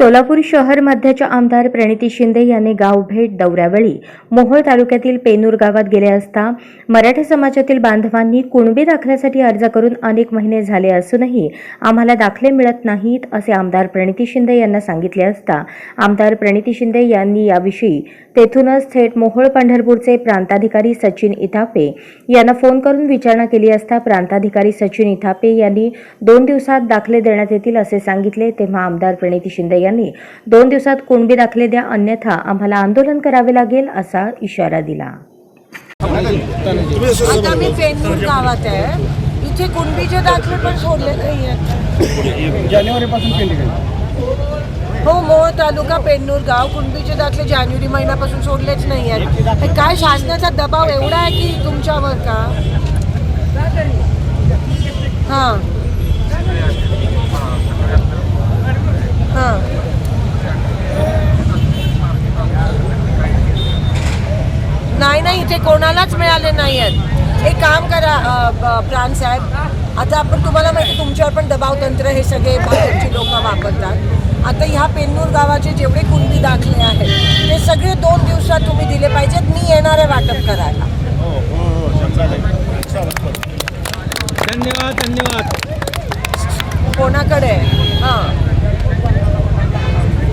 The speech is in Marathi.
सोलापूर शहर मध्याच्या आमदार प्रणिती शिंदे यांनी गाव भेट दौऱ्यावेळी मोहोळ तालुक्यातील पेनूर गावात गेले असता मराठा समाजातील बांधवांनी कुणबी दाखल्यासाठी अर्ज करून अनेक महिने झाले असूनही आम्हाला दाखले मिळत नाहीत असे आमदार प्रणिती शिंदे यांना सांगितले असता आमदार प्रणिती शिंदे यांनी याविषयी तेथूनच थेट मोहोळ पंढरपूरचे प्रांताधिकारी सचिन इथापे यांना फोन करून विचारणा केली असता प्रांताधिकारी सचिन इथापे यांनी दोन दिवसात दाखले देण्यात येतील असे सांगितले तेव्हा आमदार प्रणिती शिंदे यांनी दोन दिवसात कुणबी दाखले द्या अन्यथा आम्हाला आंदोलन करावे लागेल असा इशारा दिला. आता मी पेनूर गावात आहे. इथे कुणबीचे दाखले पण सोडले नाही आहेत जानेवारीपासून हो मोळ तालुका पेन्नूर गाव. कुणबीचे दाखले जानेवारी महिन्यापासून सोडलेच नाही आहेत काय शासनाचा दबाव एवढा आहे की तुमच्यावर का? हां. नाही इथे कोणालाच मिळाले नाही आहेत एक काम करा प्राण साहेब. आता आपण तुम्हाला माहिती तुमच्यावर पण दबाव तंत्र हे सगळे भाजपची लोक वापरतात. आता ह्या पेन्नूर गावाचे जेवढे कुणबी दाखले आहेत ते सगळे दोन दिवसात तुम्ही दिले पाहिजेत. मी येणार आहे वाटप करायला. धन्यवाद धन्यवाद. कोणाकडे? हां